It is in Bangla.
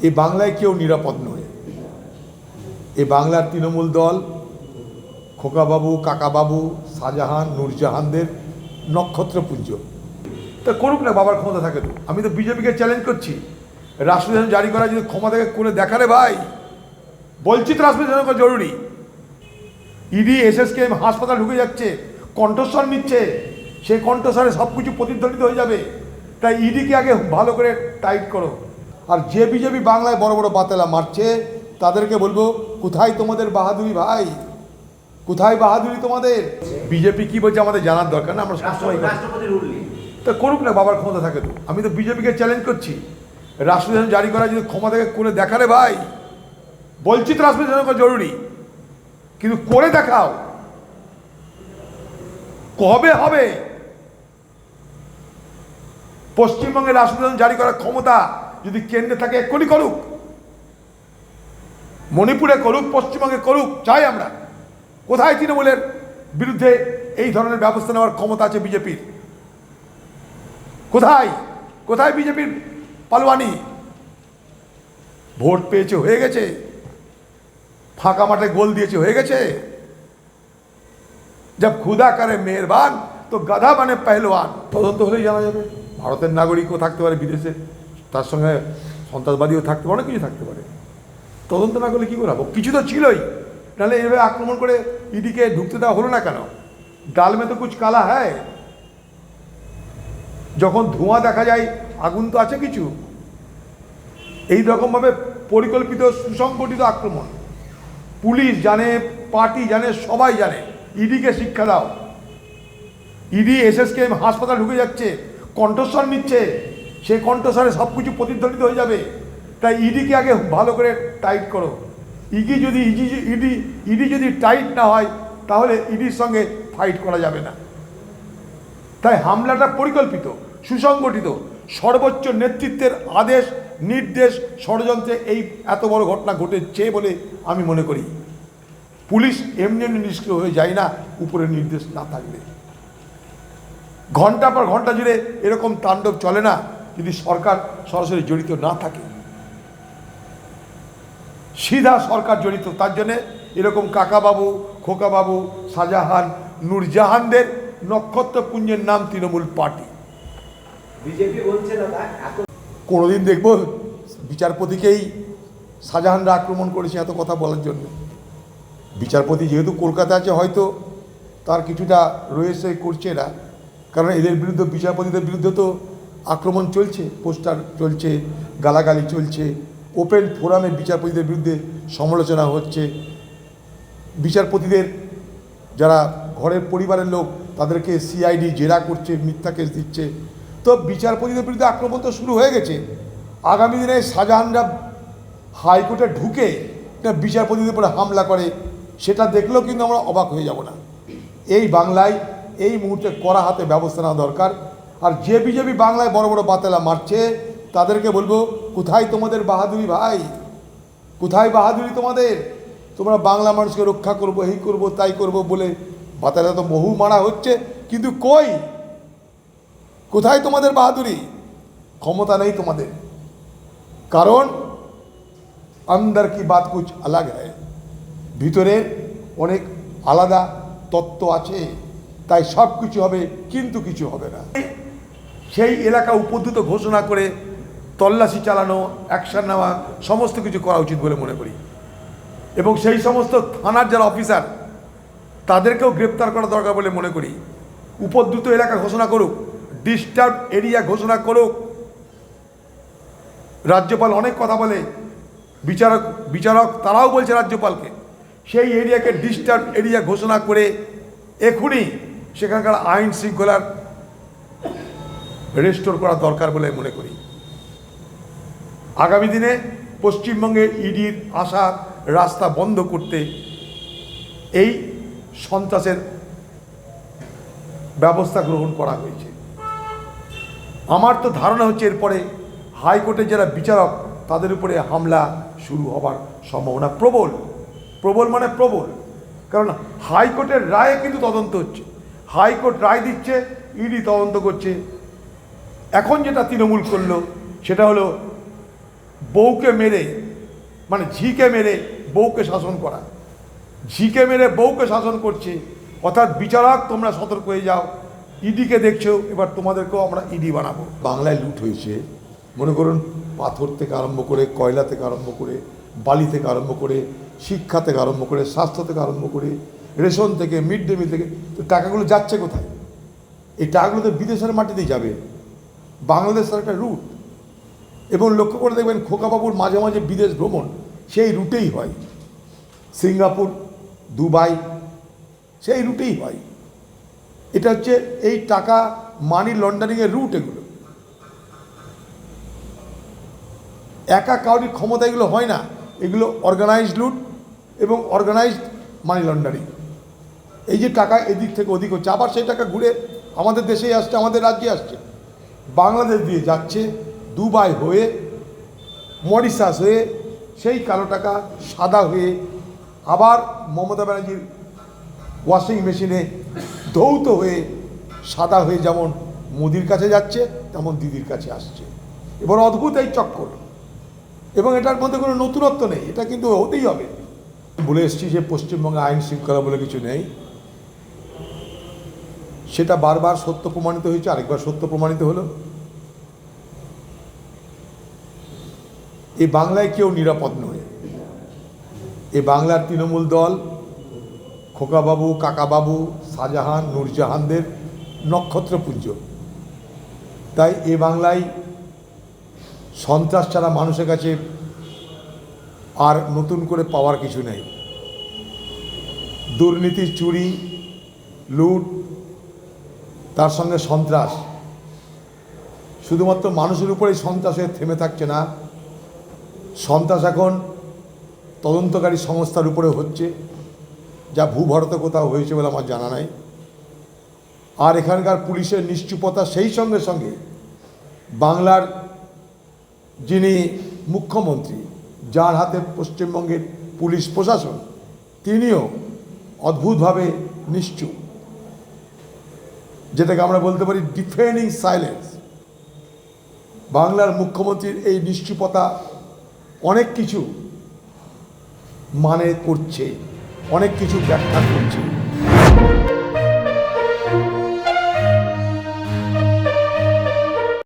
এই বাংলায় কেউ নিরাপদ নয়। এই বাংলার তৃণমূল দল, খোকাবাবু, কাকাবাবু, শাহজাহান, নূরজাহানদের নক্ষত্রপুঞ্জ। তা করুক না, বাবার ক্ষমতা থাকে তো। আমি তো বিজেপিকে চ্যালেঞ্জ করছি। রাষ্ট্রবিধান জারি করা যদি ক্ষমতাকে করে দেখারে ভাই। বলছি তো রাষ্ট্রবিধান করা জরুরি। ইডি এসএসকে হাসপাতাল ঢুকে যাচ্ছে, কণ্ঠস্বর নিচ্ছে। সেই কণ্ঠস্বরে সব কিছু প্রতিধ্বনিত হয়ে যাবে। তাই ইডিকে আগে ভালো করে টাইট করো। আর যে বিজেপি বাংলায় বড় বড় বাতেলা মারছে তাদেরকে বলব কোথায় তোমাদের বাহাদুরি ভাই? কোথায় বাহাদুরি তোমাদের? বিজেপি কি বলছে আমাদের জানার দরকার না আমরা সবসময়। তা করুক না বাবার ক্ষমতা থাকে তো। আমি তো বিজেপিকে চ্যালেঞ্জ করছি। রাষ্ট্রবিধান জারি করা যদি ক্ষমতাকে করে দেখারে ভাই। বলছি তো রাষ্ট্রবিধান জরুরি। কিন্তু করে দেখাও। কবে হবে? পশ্চিমবঙ্গের রাষ্ট্রবিধান জারি করার ক্ষমতা যদি কেন্দ্রে থাকে এক্ষুনি করুক। মণিপুরে করুক, পশ্চিমবঙ্গে করুক, চাই আমরা। কোথায় তৃণমূলের বিরুদ্ধে এই ধরনের ব্যবস্থা নেওয়ার ক্ষমতা আছে বিজেপির? কোথায়? কোথায় বিজেপির পালোয়ানি? ভোট পেয়েছে, হয়ে গেছে। ফাঁকা মাঠে গোল দিয়েছে, হয়ে গেছে। জব খুদা করে মেহরবান, তো গাধা মানে পেহলওয়ান। তদন্ত হলেই জানা যাবে। ভারতের নাগরিকও থাকতে পারে বিদেশে। তার সঙ্গে সন্ত্রাসবাদীও থাকতে পারে, অনেক কিছু থাকতে পারে। তদন্ত না করলে কী করে হব? কিছু তো ছিলই। নাহলে এভাবে আক্রমণ করে ইডিকে ঢুকতে দেওয়া হলো না কেন? ডাল মে তো কুচ কালা হ্যায়। যখন ধোঁয়া দেখা যায়, আগুন তো আছে কিছু। এই রকমভাবে পরিকল্পিত সুসংগঠিত আক্রমণ। পুলিশ জানে, পার্টি জানে, সবাই জানে, ইডিকে শিক্ষা দাও। ইডি এসএসকে হাসপাতাল ঢুকে যাচ্ছে, কণ্ঠস্বর নিচ্ছে। সেই কণ্ঠস্বরে সব কিছু প্রতিধ্বনিত হয়ে যাবে। তাই ইডিকে আগে ভালো করে টাইট করো। ইডি যদি ইডি ইডি ইডি যদি টাইট না হয়, তাহলে ইডির সঙ্গে ফাইট করা যাবে না। তাই হামলাটা পরিকল্পিত, সুসংগঠিত, সর্বোচ্চ নেতৃত্বের আদেশ, নির্দেশ ষড়যন্ত্রে এই এত বড় ঘটনা ঘটেছে বলে আমি মনে করি। পুলিশ এমনি এমনি নিষ্ক্রিয় হয়ে যায় না, উপরে নির্দেশ না থাকলে। ঘণ্টা পর ঘণ্টা জুড়ে এরকম তাণ্ডব চলে না। যদি সরকার সরাসরি জড়িত না থাকে। সিধা সরকার জড়িত তার জন্যে এরকম কাকাবাবু খোকাবাবু শাহজাহান নূরজাহানদের নক্ষত্রপুঞ্জের নাম তৃণমূল পার্টি। বিজেপি বলছে দাদা কোনোদিন দেখব বিচারপতিকেই শাহজাহানরা আক্রমণ করেছে এত কথা বলার জন্য। বিচারপতি যেহেতু কলকাতা আছে হয়তো তার কিছুটা রয়েছে করছে এরা কারণ এদের বিরুদ্ধে বিচারপতিদের বিরুদ্ধে তো আক্রমণ চলছে, পোস্টার চলছে, গালাগালি চলছে, ওপেন ফোরামে বিচারপতিদের বিরুদ্ধে সমালোচনা হচ্ছে। বিচারপতিদের যারা ঘরের পরিবারের লোক, তাদেরকে সিআইডি জেরা করছে, মিথ্যা কেস দিচ্ছে। তো বিচারপতিদের বিরুদ্ধে আক্রমণ তো শুরু হয়ে গেছে। আগামী দিনে শাহজাহানরা হাইকোর্টে ঢুকে বিচারপতিদের উপরে হামলা করে, সেটা দেখলেও কিন্তু আমরা অবাক হয়ে যাব না। এই বাংলায় এই মুহূর্তে কড়া হাতে ব্যবস্থা নেওয়া দরকার। আর যে বিজেপি বাংলায় বড় বড় বাতেলা মারছে, তাদেরকে বলব, কোথায় তোমাদের বাহাদুরি ভাই? কোথায় বাহাদুরি তোমাদের? তোমরা বাংলা মানুষকে রক্ষা করব, এই করব, তাই করব বলে বাতালা তো বহু মারা হচ্ছে। কিন্তু কই? কোথায় তোমাদের বাহাদুরি? ক্ষমতা নেই তোমাদের। কারণ আন্দার কি বাত কুছ আলাগ হয় ভিতরে অনেক আলাদা তত্ত্ব আছে, তাই সব কিছু হবে, কিন্তু কিছু হবে না। সেই এলাকা উপদ্রুত ঘোষণা করে তল্লাশি চালানো অ্যাকশন নেওয়া, সমস্ত কিছু করা উচিত বলে মনে করি। এবং সেই সমস্ত থানার যারা অফিসার তাদেরকেও গ্রেপ্তার করা দরকার বলে মনে করি। উপদ্রুত এলাকা ঘোষণা করুক ডিস্টার্ব এরিয়া ঘোষণা করুক। রাজ্যপাল অনেক কথা বলে, বিচারক বিচারক তারাও বলছে রাজ্যপালকে। সেই এরিয়াকে ডিস্টার্ব এরিয়া ঘোষণা করে এখনই সেখানকার আইন শৃঙ্খলার রেস্টোর করা দরকার বলে মনে করি। আগামী দিনে পশ্চিমবঙ্গে ইডির আসা রাস্তা বন্ধ করতে এই সন্ত্রাসের ব্যবস্থা গ্রহণ করা হয়েছে। আমার তো ধারণা হচ্ছে এরপরে হাইকোর্টের যারা বিচারক, তাদের উপরে হামলা শুরু হবার সম্ভাবনা প্রবল। প্রবল মানে প্রবল। কারণ হাইকোর্টের রায়ে কিন্তু তদন্ত হচ্ছে। হাইকোর্ট রায় দিচ্ছে, ইডি তদন্ত করছে এখন যেটা তৃণমূল করল, সেটা হলো বউকে মেরে মানে ঝিকে মেরে বউকে শাসন করা। ঝিকে মেরে বউকে শাসন করছে, অর্থাৎ বিচারক, তোমরা সতর্ক হয়ে যাও, ইডিকে দেখছ, এবার তোমাদেরকেও আমরা ইডি বানাবো। বাংলায় লুট হয়েছে। মনে করুন, পাথর থেকে আরম্ভ করে, কয়লা থেকে আরম্ভ করে, বালি থেকে আরম্ভ করে, শিক্ষা থেকে আরম্ভ করে, স্বাস্থ্য থেকে আরম্ভ করে, রেশন থেকে, মিড ডে মিল থেকে, তো টাকাগুলো যাচ্ছে কোথায়? এই টাকাগুলো তো বিদেশের মাটিতেই যাবে। বাংলাদেশ তার একটা রুট এবং লক্ষ্য করে দেখবেন খোকাবাবুর মাঝে মাঝে বিদেশ ভ্রমণ, সেই রুটেই হয়। সিঙ্গাপুর, দুবাই, সেই রুটেই হয়। এটা হচ্ছে এই টাকা মানি লন্ডারিংয়ের রুট এগুলো। একা কাউরির ক্ষমতা এগুলো হয় না। এগুলো অর্গানাইজড লুট এবং অর্গানাইজড মানি লন্ডারিং এই যে টাকা এদিক থেকে ওদিক হচ্ছে, আবার সেই টাকা ঘুরে আমাদের দেশেই আসছে, আমাদের রাজ্যে আসছে। বাংলাদেশ দিয়ে যাচ্ছে, দুবাই হয়ে, মরিশাস হয়ে, সেই কালো টাকা সাদা হয়ে আবার মমতা ব্যানার্জির ওয়াশিং মেশিনে ধৌত হয়ে সাদা হয়ে যেমন মোদির কাছে যাচ্ছে, তেমন দিদির কাছে আসছে। এবার অদ্ভুত এই চক্কর। এবং এটার মধ্যে কোনো নতুনত্ব নেই, এটা কিন্তু হতেই হবে। বলে এসছি যে পশ্চিমবঙ্গে আইন শৃঙ্খলা বলে কিছু নেই। সেটা বারবার সত্য প্রমাণিত হয়েছে, আরেকবার সত্য প্রমাণিত হলো। এই বাংলায় কেউ নিরাপদ নয়। এ বাংলার তৃণমূল দল, খোকাবাবু, কাকাবাবু, শাহজাহান, নূরজাহানদের নক্ষত্রপুঞ্জ। তাই এ বাংলায় সন্ত্রাস ছাড়া মানুষের কাছে আর নতুন করে পাওয়ার কিছু নেই। দুর্নীতি, চুরি, লুট তার সঙ্গে সন্ত্রাস। শুধুমাত্র মানুষের উপরেই সন্ত্রাস থেমে থাকছে না, সন্ত্রাস এখন তদন্তকারী সংস্থার উপরে হচ্ছে, যা ভূভারতে কোথাও হয়েছে বলে আমার জানা নাই। আর এখানকার পুলিশের নিশ্চুপতা সেই সঙ্গে সঙ্গে বাংলার যিনি মুখ্যমন্ত্রী, যার হাতে পশ্চিমবঙ্গের পুলিশ প্রশাসন, তিনিও অদ্ভুতভাবে নিশ্চুপ। যেটাকে আমরা বলতে পারি ডিফেন্ডিং সাইলেন্স বাংলার মুখ্যমন্ত্রীর এই নিশ্চুপতা অনেক কিছু মানে করছে, অনেক কিছু ব্যাখ্যা করছে।